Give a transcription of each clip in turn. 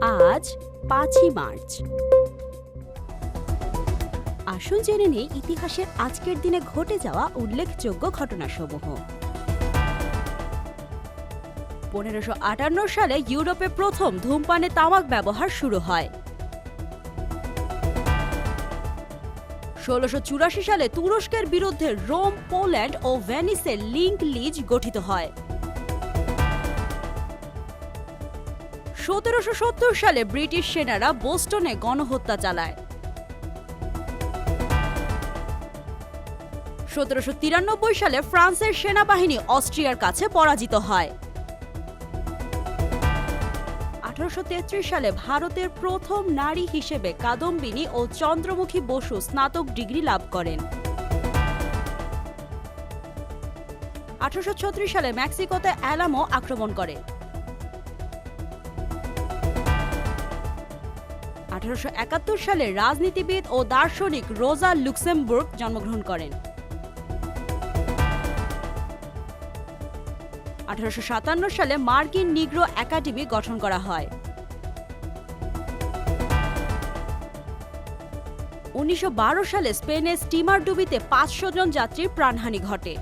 আজ পাঁচই মার্চ। আসুন জেনে নেই ইতিহাসের আজকের দিনে ঘটে যাওয়া উল্লেখযোগ্য ঘটনাসমূহ। পনেরোশো আটান্ন সালে ইউরোপে প্রথম ধূমপানে তামাক ব্যবহার শুরু হয়। ষোলোশো চুরাশি সালে তুরস্কের বিরুদ্ধে রোম, পোল্যান্ড ও ভেনিসে লিঙ্ক লিজ গঠিত হয়। সতেরোশো সত্তর সালে ব্রিটিশ সেনারা বোস্টনে গণহত্যা চালায়। সতেরোশো তিরানব্বই সালে ফ্রান্সের সেনাবাহিনী অস্ট্রিয়ার কাছে পরাজিত হয়। আঠারোশো তেত্রিশ সালে ভারতের প্রথম নারী হিসেবে কাদম্বিনী ও চন্দ্রমুখী বসু স্নাতক ডিগ্রি লাভ করেন। আঠারোশো ছত্রিশ সালে মেক্সিকোতে অ্যালামো আক্রমণ করে। আঠারোশো একাত্তর সালে রাজনীতিবিদ ও দার্শনিক রোজা লুক্সেমবুর্গ জন্মগ্রহণ করেন। আঠারোশো সাতান্ন সালে মার্কিন নিগ্রো একাডেমি গঠন করা হয়। উনিশশো বারো সালে স্পেনের স্টিমার ডুবিতে পাঁচশো জন যাত্রীর প্রাণহানি ঘটে।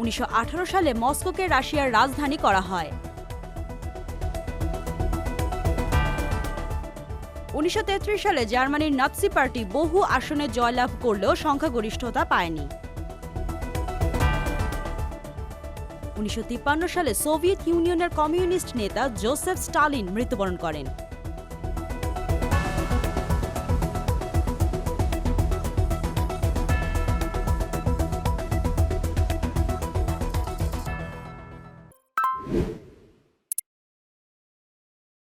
উনিশশো আঠারো সালে মস্কোকে রাশিয়ার রাজধানী করা হয়। উনিশশো তেত্রিশ সালে জার্মানির নাৎসি পার্টি বহু আসনে জয়লাভ করলেও সংখ্যাগরিষ্ঠতা পায়নি। উনিশশো তিপ্পান্ন সালে সোভিয়েত ইউনিয়নের কমিউনিস্ট নেতা জোসেফ স্টালিন মৃত্যুবরণ করেন।